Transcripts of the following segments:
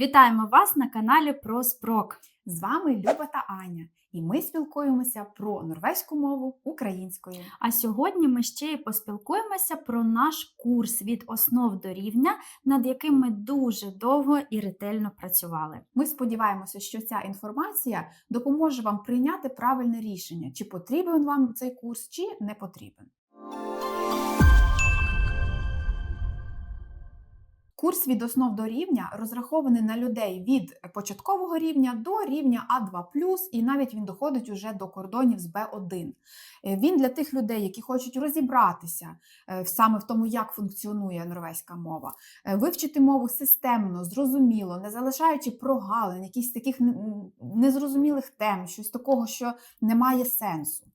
Вітаємо вас на каналі про Спрок. З вами Люба та Аня, і ми спілкуємося про норвезьку мову українською. А сьогодні ми ще й поспілкуємося про наш курс від основ до рівня, над яким ми дуже довго і ретельно працювали. Ми сподіваємося, що ця інформація допоможе вам прийняти правильне рішення, чи потрібен вам цей курс, чи не потрібен. Курс від основ до рівня розрахований на людей від початкового рівня до рівня А2+, і навіть він доходить уже до кордонів з Б1. Е, Він для тих людей, які хочуть розібратися е, саме в тому, як функціонує норвезька мова, е, вивчити мову системно, зрозуміло, не залишаючи прогалин, якихось таких незрозумілих тем, щось такого, що не має сенсу.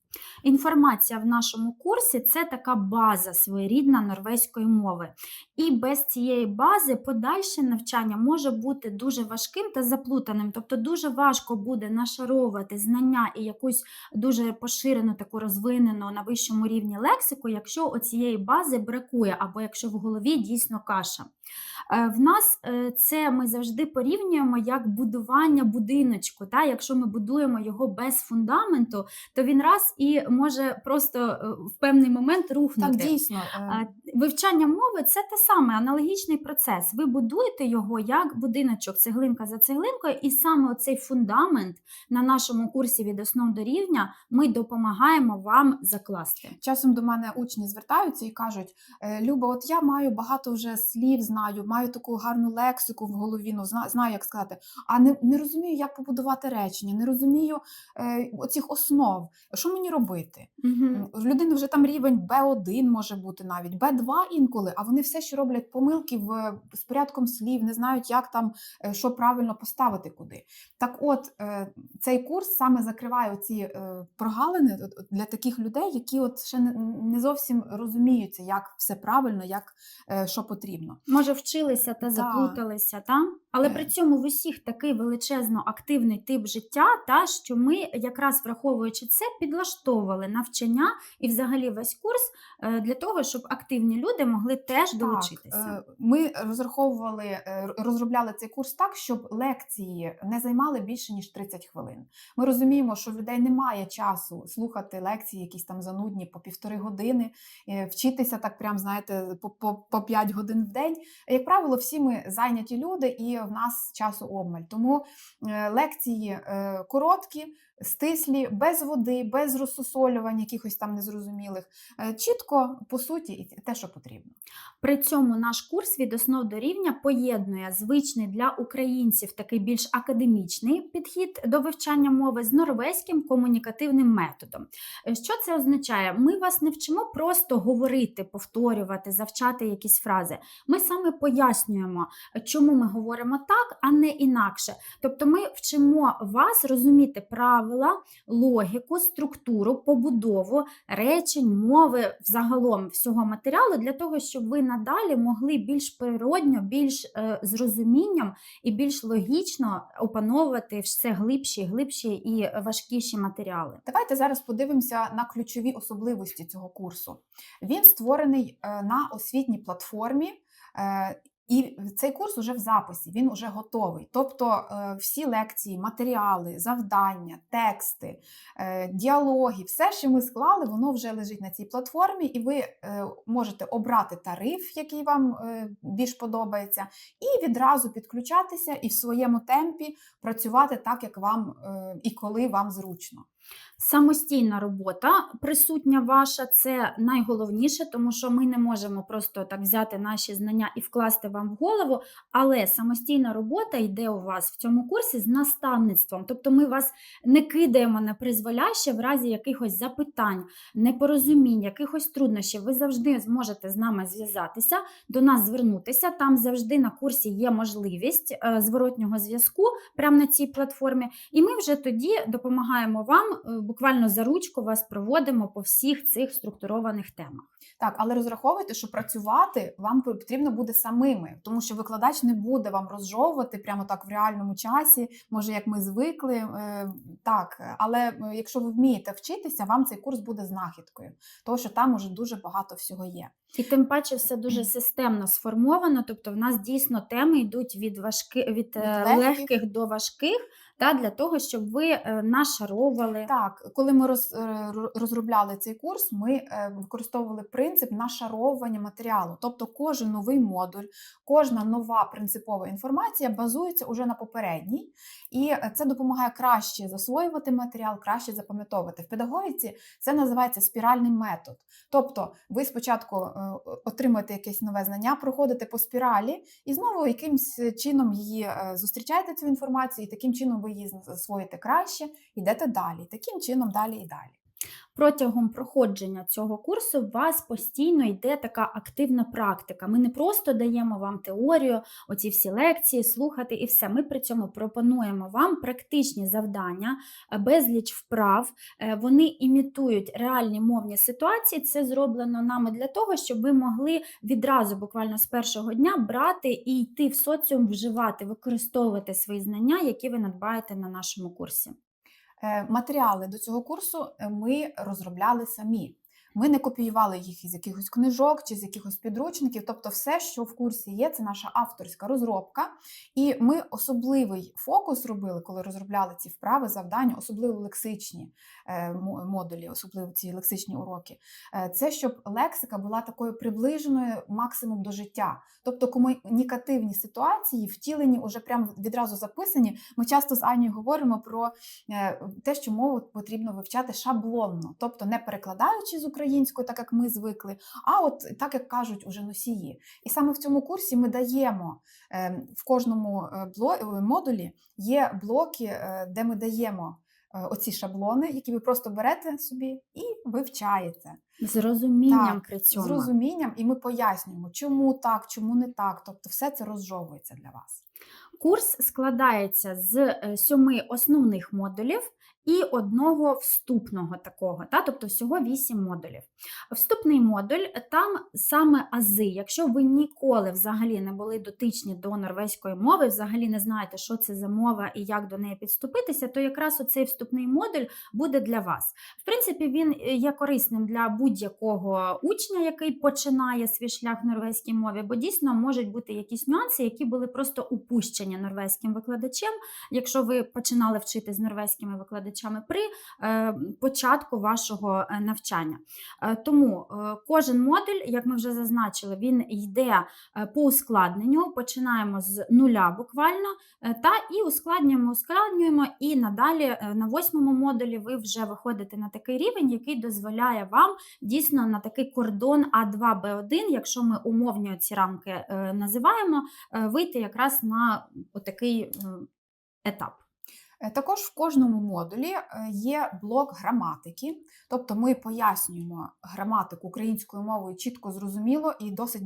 Інформація в нашому курсі це така база своєрідна норвезької мови. І без цієї бази подальше навчання може бути дуже важким та заплутаним. Тобто дуже важко буде нашаровувати знання і якусь дуже поширену, таку розвинену на вищому рівні лексику, якщо оцієї бази бракує, або якщо в голові дійсно каша. Е, В нас е, це ми завжди порівнюємо як будування будиночку. Та? Якщо ми будуємо його без фундаменту, то він раз і може просто е, в певний момент рухнути. Так, дійсно. е, Вивчання мови це те саме аналогічний процес. Ви будуєте його як будиночок, цеглинка за цеглинкою, і саме цей фундамент на нашому курсі від основ до рівня ми допомагаємо вам закласти. Часом до мене учні звертаються і кажуть: «Е, Люба, от я маю багато вже слів, знаю, маю таку гарну лексику в голові, ну знаю, як сказати, а не, не розумію, як побудувати речення, не розумію е, оцих основ. Що мені робити? М, В людини вже там рівень Б1 може бути навіть, Б2 інколи, а вони все ще роблять помилки в, з порядком слів, не знають, як там е, що правильно поставити куди. Так от, е, цей курс саме закриває ці е, прогалини для таких людей, які от ще не, зовсім розуміються, як все правильно, як що потрібно. Може, вчилися та заплуталися, та? але при цьому в усіх такий величезно активний тип життя, та що ми, якраз враховуючи це, підлаштовували навчання і взагалі весь курс е, для того, щоб активні люди могли теж долучитися. Так, е, ми розраховували, е, розробляли цей курс так, щоб лекції не займали більше ніж 30 хвилин. Ми розуміємо, що в людей немає часу слухати лекції, якісь там занудні по півтори години, вчитися так, прям знаєте, по, по, по 5 годин в день. Як правило, всі ми зайняті люди, і в нас часу обмаль. Тому лекції короткі. Стислі, без води, без розсусолювань, якихось там незрозумілих, Е, чітко по суті, і те, що потрібно. При цьому наш курс від основ до рівня поєднує звичний для українців такий більш академічний підхід до вивчання мови з норвезьким комунікативним методом. Що це означає? Ми вас не вчимо просто говорити, повторювати, завчати якісь фрази. Ми саме пояснюємо, чому ми говоримо так, а не інакше. Тобто ми вчимо вас розуміти правила, логіку, структуру, побудову речень, мови взагалом всього матеріалу для того, щоб ви надалі могли більш природньо, більш е, з розумінням і більш логічно опановувати все глибші, глибші і важкіші матеріали. Давайте зараз подивимося на ключові особливості цього курсу. Він створений е, на освітній платформі. І цей курс уже в записі, він уже готовий. Тобто е, всі лекції, матеріали, завдання, тексти, е, діалоги, все, що ми склали, воно вже лежить на цій платформі, і ви е, можете обрати тариф, який вам більш подобається, і відразу підключатися і в своєму темпі працювати так, як вам і коли вам зручно. Самостійна робота присутня ваша це найголовніше, тому що ми не можемо просто так взяти наші знання і вкласти вам в голову. Але самостійна робота йде у вас в цьому курсі з наставництвом. Тобто ми вас не кидаємо на призволяще в разі якихось запитань, непорозумінь, якихось труднощів. Ви завжди зможете з нами зв'язатися, до нас звернутися. Там завжди на курсі є можливість е, зворотнього зв'язку прямо на цій платформі. І ми вже тоді допомагаємо вам, е, буквально за ручку вас проводимо по всіх цих структурованих темах. Так, але розраховуйте, що працювати вам потрібно буде самими, тому що викладач не буде вам розжовувати прямо так в реальному часі, може, як ми звикли. е, Так, але е, якщо ви вмієте вчитися, вам цей курс буде знахідкою, тому що там уже дуже багато всього є. І тим паче все дуже системно сформовано. Тобто, в нас дійсно теми йдуть від важки від, е, легких. легких до важких, та для того, щоб ви е, нашаровували. Так, коли ми роз, е, розробляли цей курс, ми е, використовували принцип нашаровування матеріалу. Тобто кожен новий модуль, кожна нова принципова інформація базується уже на попередній, і це допомагає краще засвоювати матеріал, краще запам'ятовувати. В педагогіці це називається спіральний метод. Тобто, ви спочатку отримуєте якесь нове знання, проходите по спіралі, і знову якимсь чином її зустрічаєте цю інформацію, і таким чином ви її засвоїте краще, йдете далі. Таким чином далі і далі. Протягом проходження цього курсу у вас постійно йде така активна практика. Ми не просто даємо вам теорію, оці всі лекції, слухати і все. Ми при цьому пропонуємо вам практичні завдання, е, безліч вправ. Е, Вони імітують реальні мовні ситуації. Це зроблено нами для того, щоб ви могли відразу, буквально з першого дня, брати і йти в соціум, вживати, використовувати свої знання, які ви надбаєте на нашому курсі. Е, Матеріали до цього курсу е, ми розробляли самі. Ми не копіювали їх із якихось книжок чи з якихось підручників. Тобто, все, що в курсі є, це наша авторська розробка. І ми особливий фокус робили, коли розробляли ці вправи, завдання, особливо лексичні е, модулі, особливо ці лексичні уроки. Е, Це щоб лексика була такою приближеною максимум до життя. Тобто комунікативні ситуації втілені уже прямо відразу записані. Ми часто з Анією говоримо про е, те, що мову потрібно вивчати шаблонно, тобто не перекладаючи з української, так як ми звикли, а от так як кажуть уже носії. І саме в цьому курсі ми даємо е, в кожному е, е, модулі є блоки, де ми даємо. Оці шаблони, які ви просто берете собі і вивчаєте З розумінням Так, при з розумінням, і ми пояснюємо, чому так, чому не так. Тобто, все це розжовується для вас. Курс складається з сьоми основних модулів і одного вступного такого, та? тобто всього вісім модулів. Вступний модуль там саме ази. Якщо ви ніколи взагалі не були дотичні до норвезької мови, взагалі не знаєте, що це за мова і як до неї підступитися, то якраз оцей вступний модуль буде для вас. В принципі, він е, є корисним для будь-якого учня, який починає свій шлях в норвезькій мові, бо дійсно можуть бути якісь нюанси, які були просто упущені норвезьким викладачем, якщо ви починали вчити з норвезькими викладачами при е, початку вашого е, навчання. Е, тому кожен модуль, як ми вже зазначили, він йде по ускладненню. Починаємо з нуля буквально, та і ускладнюємо, ускладнюємо, і надалі на восьмому модулі ви вже виходите на такий рівень, який дозволяє вам дійсно на такий кордон А2, Б1, якщо ми умовні ці рамки називаємо, вийти якраз на отакий етап. Е, Також в кожному модулі е, є блок граматики, тобто ми пояснюємо граматику українською мовою чітко зрозуміло і досить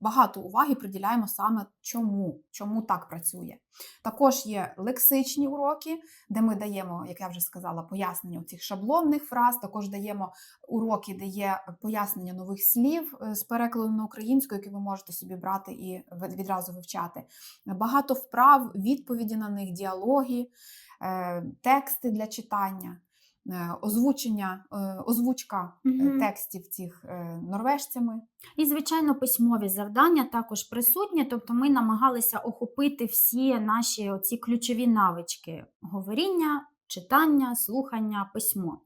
багато уваги приділяємо саме чому, чому так працює. Також є лексичні уроки, де ми даємо, як я вже сказала, пояснення цих шаблонних фраз. Також даємо уроки, де є пояснення нових слів е, з перекладу на українську, які ви можете собі брати і відразу вивчати. Багато вправ, відповіді на них, діалоги, тексти для читання, е, озвучення, е, озвучка угу. Текстів цих е, норвежцями. І, звичайно, письмові завдання також присутні, тобто ми намагалися охопити всі наші оці ключові навички говоріння, читання, слухання, письмо.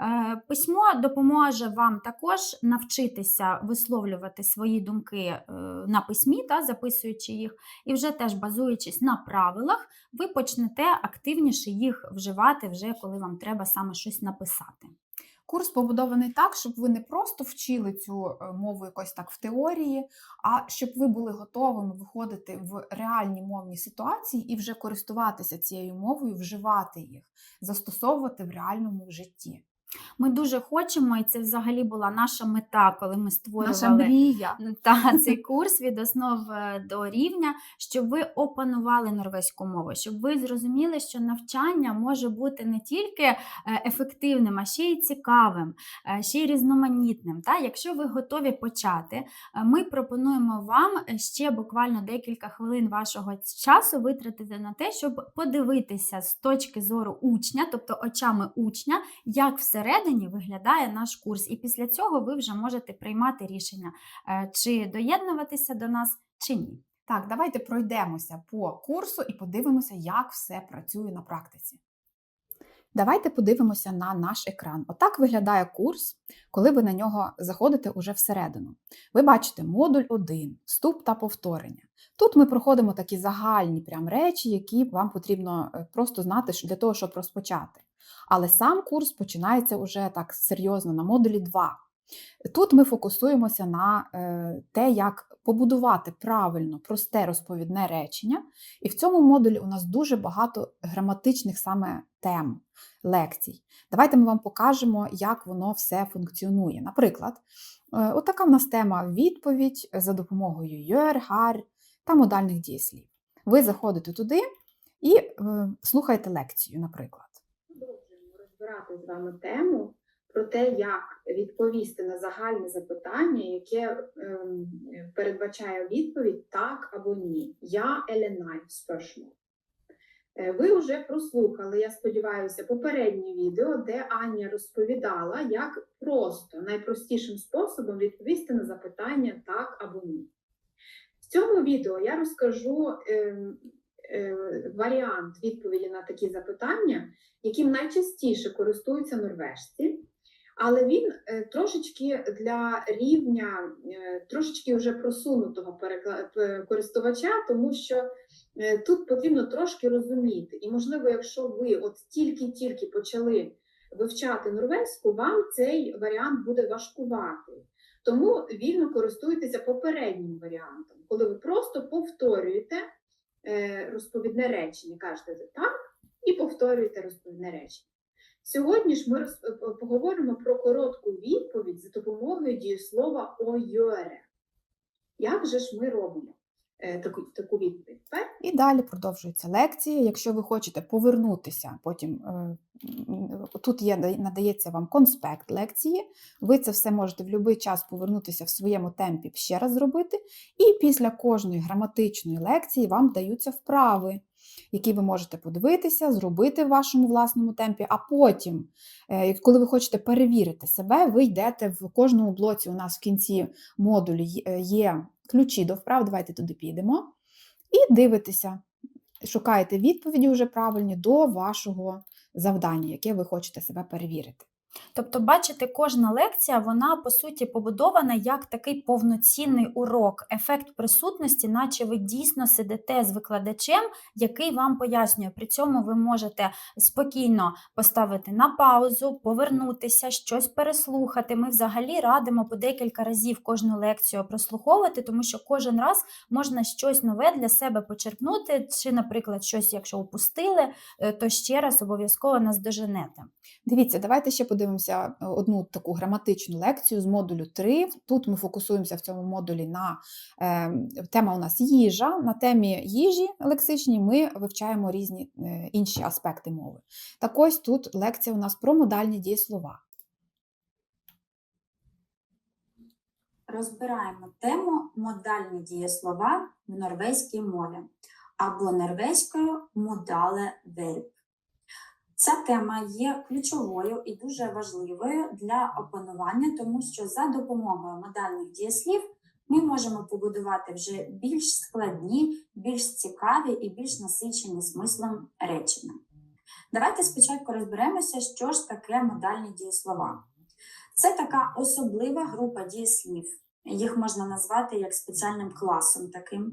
Е, Письмо допоможе вам також навчитися висловлювати свої думки е, на письмі, та, записуючи їх, і вже теж базуючись на правилах, ви почнете активніше їх вживати, вже коли вам треба саме щось написати. Курс побудований так, щоб ви не просто вчили цю е, мову якось так в теорії, а щоб ви були готовими виходити в реальні мовні ситуації і вже користуватися цією мовою, вживати їх, застосовувати в реальному житті. Ми дуже хочемо, і це взагалі була наша мета, коли ми Наша мрія. та, цей курс від основ е, до рівня, щоб ви опанували норвезьку мову, щоб ви зрозуміли, що навчання може бути не тільки е, ефективним, а ще й цікавим, е, ще й різноманітним. Та? Якщо ви готові почати, ми пропонуємо вам ще буквально декілька хвилин вашого часу витратити на те, щоб подивитися з точки зору учня, тобто очами учня, як всередині виглядає наш курс. І після цього ви вже можете приймати рішення, е, чи доєднуватися до нас, чи ні. Так, давайте пройдемося по курсу і подивимося, як все працює на практиці. Давайте подивимося на наш екран. Отак виглядає курс, коли ви на нього заходите уже всередину. Ви бачите модуль 1, вступ та повторення. Тут ми проходимо такі загальні прям речі, які вам потрібно е, просто знати для того, щоб розпочати. Але сам курс починається уже так серйозно на модулі 2. Тут ми фокусуємося на е, те, як побудувати правильно просте розповідне речення. І в цьому модулі у нас дуже багато граматичних саме тем, лекцій. Давайте ми вам покажемо, як воно все функціонує. Наприклад, е, отака в нас тема відповідь за допомогою «йор», «гар» та модальних дієслів. Ви заходите туди і е, слухаєте лекцію, наприклад. Розбирати з вами тему про те, як відповісти на загальне запитання, яке ем, передбачає відповідь так або ні. Я Еленай spørsmål. Е, Ви вже прослухали, я сподіваюся, попереднє відео, де Аня розповідала, як просто найпростішим способом відповісти на запитання так або ні. В цьому відео я розкажу ем, варіант відповіді на такі запитання, яким найчастіше користуються норвежці, але він е, трошечки для рівня е, трошечки вже просунутого користувача, тому що е, тут потрібно трошки розуміти. І, можливо, якщо ви от тільки-тільки почали вивчати норвезьку, вам цей варіант буде важкуватий. Тому вільно користуйтеся попереднім варіантом, коли ви просто повторюєте е, розповідне речення, кажете так, і повторюєте розповідне речення. Сьогодні ж ми е, поговоримо про коротку відповідь за допомогою дієслова ойоре. Як же ж ми робимо е, таку, таку відповідь? Тепер І далі продовжується лекція. Якщо ви хочете повернутися, потім е, тут є надається вам конспект лекції. Ви це все можете в будь-який час повернутися в своєму темпі ще раз зробити. І після кожної граматичної лекції вам даються вправи, які ви можете подивитися, зробити в вашому власному темпі. А потім, е, коли ви хочете перевірити себе, ви йдете в кожному блоці. У нас в кінці модулі е, є ключі до вправ. Давайте туди підемо і дивитеся, шукаєте відповіді вже правильні до вашого завдання, яке ви хочете себе перевірити. Тобто, бачите, кожна лекція, вона по суті побудована як такий повноцінний урок, ефект присутності, наче ви дійсно сидите з викладачем, який вам пояснює. При цьому ви можете спокійно поставити на паузу, повернутися, щось переслухати. Ми взагалі радимо по декілька разів кожну лекцію прослуховувати, тому що кожен раз можна щось нове для себе почерпнути, чи, наприклад, щось, якщо упустили, е, то ще раз обов'язково нас доженете. Дивіться, давайте ще подивимося е, одну таку граматичну лекцію з модулю 3. Тут ми фокусуємося в цьому модулі на е, тема у нас їжа. На темі їжі лексичній ми вивчаємо різні е, інші аспекти мови. Так ось тут лекція у нас про модальні дієслова. розбираємо тему модальні дієслова в норвезькій мові або норвезькою модале верб. Ця тема є ключовою і дуже важливою для опанування, тому що за допомогою модальних дієслів ми можемо побудувати вже більш складні, більш цікаві і більш насичені смислом речення. Давайте спочатку розберемося, що ж таке модальні дієслова. Це така особлива група дієслів, їх можна назвати як спеціальним класом таким,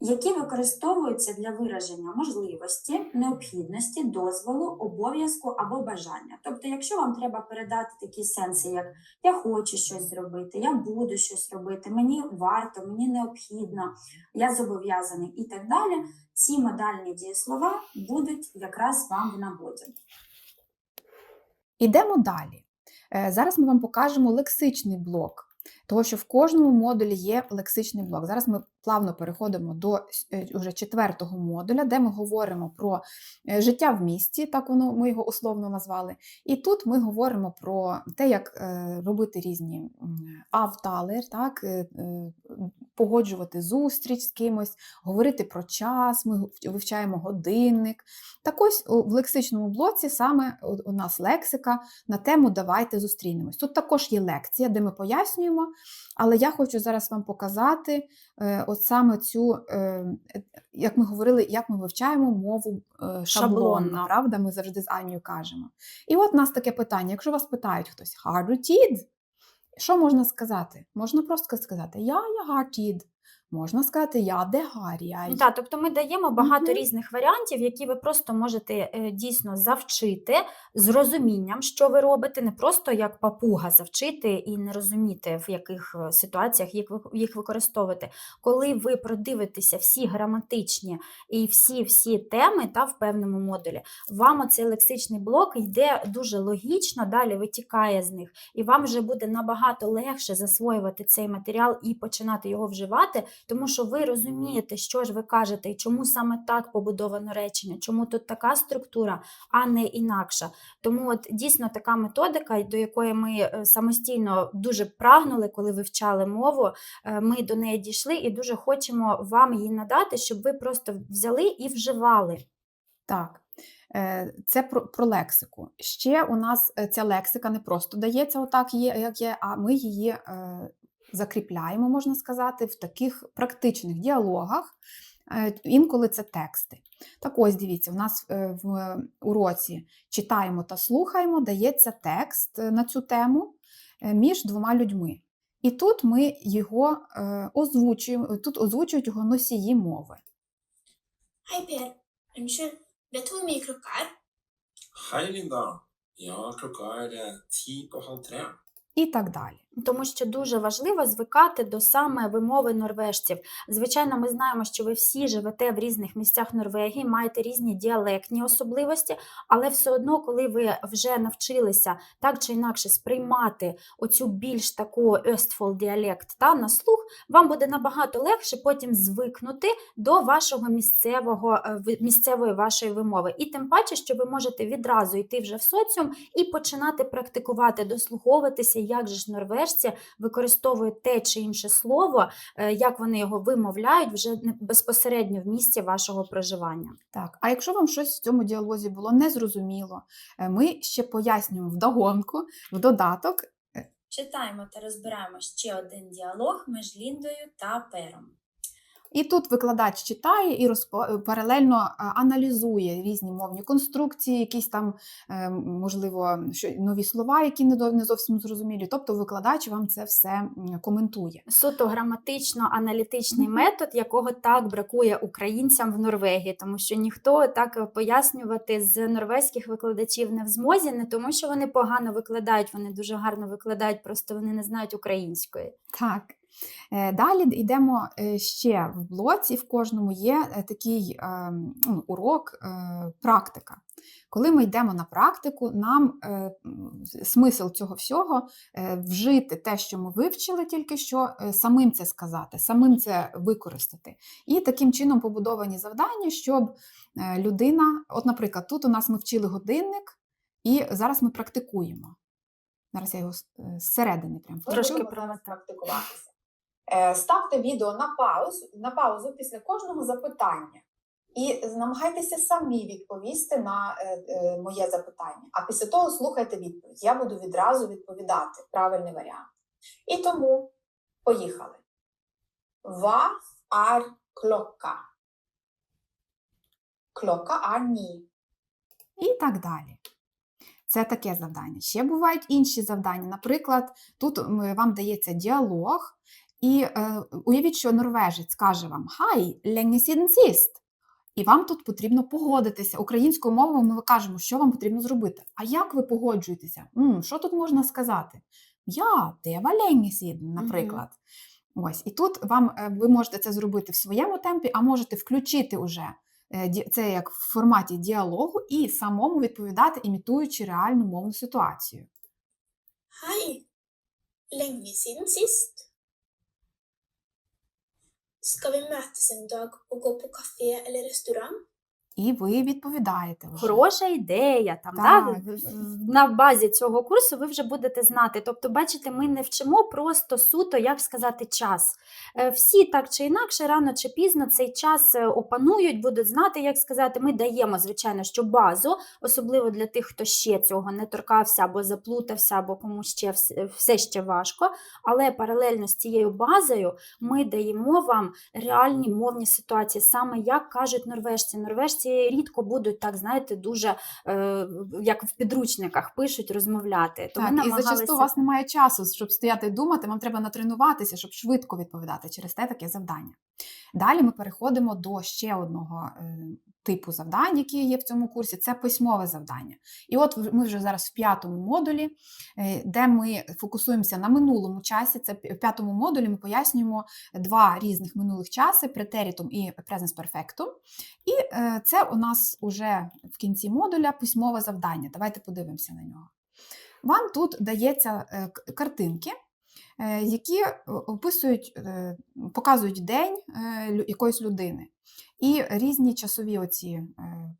які використовуються для вираження можливості, необхідності, дозволу, обов'язку або бажання. Тобто, якщо вам треба передати такі сенси, як я хочу щось зробити, я буду щось робити, мені варто, мені необхідно, я зобов'язаний і так далі, ці модальні дієслова будуть якраз вам в нагоді. Ідемо далі. Е, Зараз ми вам покажемо лексичний блок, того що в кожному модулі є лексичний блок. Зараз ми плавно переходимо до е, уже четвертого модуля, де ми говоримо про е, життя в місті, так воно ми його условно назвали. І тут ми говоримо про те, як е, робити різні авталер, так, погоджувати зустріч з кимось, говорити про час, ми вивчаємо годинник. Так ось в лексичному блоці саме у нас лексика на тему Давайте зустрінемось. Тут також є лекція, де ми пояснюємо, але я хочу зараз вам показати от саме цю, е, е, як ми говорили, як ми вивчаємо мову е, шаблонно, Шаблонно. правда? Ми завжди з Анією кажемо. І от у нас таке питання: якщо вас питають хтось hearted, що можна сказати? Можна просто сказати Я я hearted. Можна сказати Я де Гаррі. Ну, так, тобто ми даємо багато Мгм. різних варіантів, які ви просто можете е, дійсно завчити з розумінням, що ви робите, не просто як папуга завчити і не розуміти, в яких е, ситуаціях їх використовувати. Коли ви продивитеся всі граматичні і всі всі теми та в певному модулі, вам оцей лексичний блок йде дуже логічно, далі витікає з них, і вам вже буде набагато легше засвоювати цей матеріал і починати його вживати, тому що ви розумієте, що ж ви кажете, і чому саме так побудовано речення, чому тут така структура, а не інакша. Тому от дійсно така методика, до якої ми е, самостійно дуже прагнули, коли вивчали мову, е, ми до неї дійшли і дуже хочемо вам її надати, щоб ви просто взяли і вживали. Так, е, це про, про лексику. Ще у нас ця лексика не просто дається отак, є, як є, а ми її закріпляємо, можна сказати, в таких практичних діалогах. Е, Інколи це тексти. Так ось дивіться, у нас е, в уроці читаємо та слухаємо, дається текст е, на цю тему між двома людьми. І тут ми його озвучуємо, тут озвучують його носії мови. Du hvor mye klokka er? Hei, Linda. Ja, klokka er eh, halv tre. І так далі. Тому що дуже важливо звикати до саме вимови норвежців. Звичайно, ми знаємо, що ви всі живете в різних місцях Норвегії, маєте різні діалектні особливості, але все одно, коли ви вже навчилися так чи інакше сприймати оцю більш таку Östfold діалект та на слух, вам буде набагато легше потім звикнути до вашого місцевого е, місцевої вашої вимови. І тим паче, що ви можете відразу йти вже в соціум і починати практикувати, дослуховуватися, як же ж норвежці використовують те чи інше слово, е, як вони його вимовляють вже безпосередньо в місці вашого проживання. Так, а якщо вам щось в цьому діалозі було незрозуміло, е, ми ще пояснюємо вдогонку, в додаток. Читаємо та розбираємо ще один діалог між Ліндою та Пером. І тут викладач читає і розпо- паралельно е, аналізує різні мовні конструкції, якісь там, е, можливо, що, нові слова, які не зовсім зрозумілі. Тобто викладач вам це все коментує. Суто граматично-аналітичний метод, якого так бракує українцям в Норвегії, тому що ніхто так е, пояснювати з норвезьких викладачів не в змозі, не тому, що вони погано викладають, вони дуже гарно викладають, просто вони не знають української. Так. Е, Далі йдемо е, ще в блоці, в кожному є е, такий ну, урок, практика. Коли ми йдемо на практику, нам е, смисл цього всього е, вжити те, що ми вивчили тільки що, е, самим це сказати, самим це використати. І таким чином побудовані завдання, щоб е, людина, от, наприклад, тут у нас ми вчили годинник, і зараз ми практикуємо. Зараз я його зсередини прям Трошки про практикуватися. Е, Ставте відео на паузу, на паузу після кожного запитання. І намагайтеся самі відповісти на е, е, моє запитання. А після того слухайте відповідь. Я буду відразу відповідати правильний варіант. І тому поїхали. Ва ар клока. Клока ар ні. і так далі. Це таке завдання. Ще бувають інші завдання. Наприклад, тут вам дається діалог, і е, уявіть, що норвежець каже вам Хай, länge. І вам тут потрібно погодитися. Українською мовою ми кажемо, що вам потрібно зробити. А як ви погоджуєтеся? М, що тут можна сказати? Я, det var länge siden, наприклад. Ось, і тут вам е, ви можете це зробити в своєму темпі, а можете включити уже е, це як в форматі діалогу і самому відповідати, імітуючи реальну мовну ситуацію. Siden sist. Skal vi møtes en dag og gå på kafé eller restaurant? І ви відповідаєте вже. Хороша ідея. Там, Так. В- На базі цього курсу ви вже будете знати. Тобто, бачите, ми не вчимо просто суто, як сказати, час. Е, Всі так чи інакше, рано чи пізно цей час е, опанують, будуть знати, як сказати. Ми даємо, звичайно, що базу, особливо для тих, хто ще цього не торкався або заплутався, або кому ще все ще важко. Але паралельно з цією базою ми даємо вам реальні мовні ситуації, саме як кажуть норвежці. Норвежці рідко будуть так, знаєте, дуже е, як в підручниках пишуть, розмовляти. То Так, намагалися... і зачасту у вас немає часу, щоб стояти і думати, вам треба натренуватися, щоб швидко відповідати через те таке завдання. Далі ми переходимо до ще одного е, типу завдань, які є в цьому курсі, це письмове завдання. І от ми вже зараз в п'ятому модулі, е, де ми фокусуємося на минулому часі. Це в п'ятому модулі ми пояснюємо два різних минулих часи претерітум і presens perfectum. І е, це у нас уже в кінці модуля письмове завдання. Давайте подивимося на нього. Вам тут дається картинки, які е, описують, е, показують день е, якоїсь людини. І різні часові оці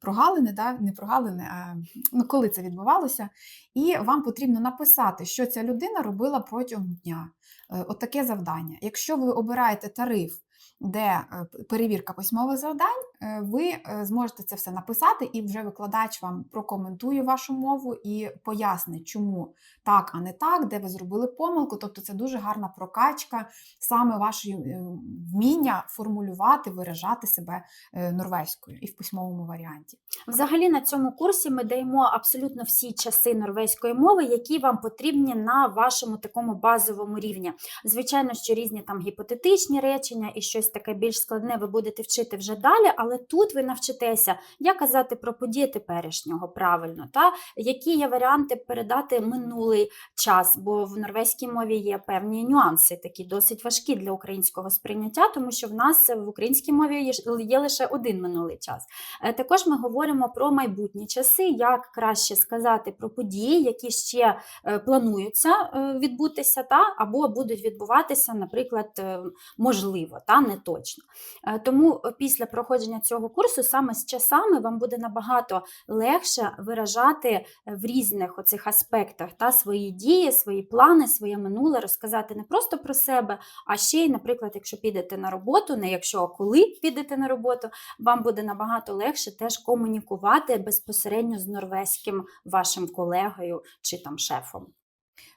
прогалини, да, не прогалини, а ну, коли це відбувалося. І вам потрібно написати, що ця людина робила протягом дня. Е, От завдання. Якщо ви обираєте тариф, де перевірка письмових завдань, ви е, зможете це все написати, і вже викладач вам прокоментує вашу мову і пояснить, чому так, а не так, де ви зробили помилку. Тобто це дуже гарна прокачка саме вашої е, вміння формулювати, виражати себе е, норвезькою і в письмовому варіанті. Взагалі на цьому курсі ми даємо абсолютно всі часи норвезької мови, які вам потрібні на вашому такому базовому рівні. Звичайно, що різні там гіпотетичні речення і щось таке більш складне ви будете вчити вже далі, але тут ви навчитеся, як казати про події теперішнього правильно, та які є варіанти передати минулий час, бо в норвезькій мові є певні нюанси, такі досить важкі для українського сприйняття, тому що в нас в українській мові є лише один минулий час. Е, Також ми говоримо про майбутні часи, як краще сказати про події, які ще е, плануються е, відбутися, та або будуть відбуватися, наприклад, можливо, та не точно. Тому після проходження цього курсу саме з часами вам буде набагато легше виражати е, в різних оцих аспектах та свої дії, свої плани, своє минуле, розказати не просто про себе, а ще й, наприклад, якщо підете на роботу, не якщо а коли підете на роботу, вам буде набагато легше теж комунікувати безпосередньо з норвезьким вашим колегою чи там шефом.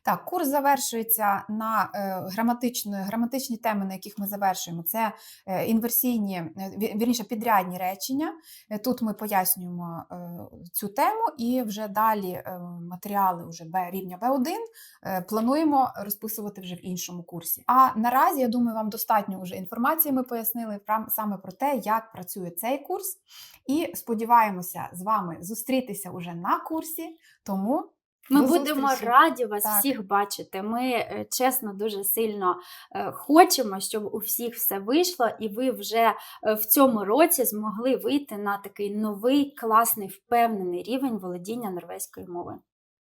Так, курс завершується на е, граматичні, граматичні теми, на яких ми завершуємо. Це е, інверсійні, е, вірніше, підрядні речення. Тут ми пояснюємо цю тему, і вже далі матеріали вже Б, рівня B1 е, плануємо розписувати вже в іншому курсі. А наразі, я думаю, вам достатньо вже інформації ми пояснили саме про те, як працює цей курс. І сподіваємося з вами зустрітися уже на курсі. Тому Ми будемо зустрічі. раді вас Так. всіх бачити. Ми е, чесно дуже сильно е, хочемо, щоб у всіх все вийшло, і ви вже е, в цьому році змогли вийти на такий новий класний впевнений рівень володіння норвезької мови.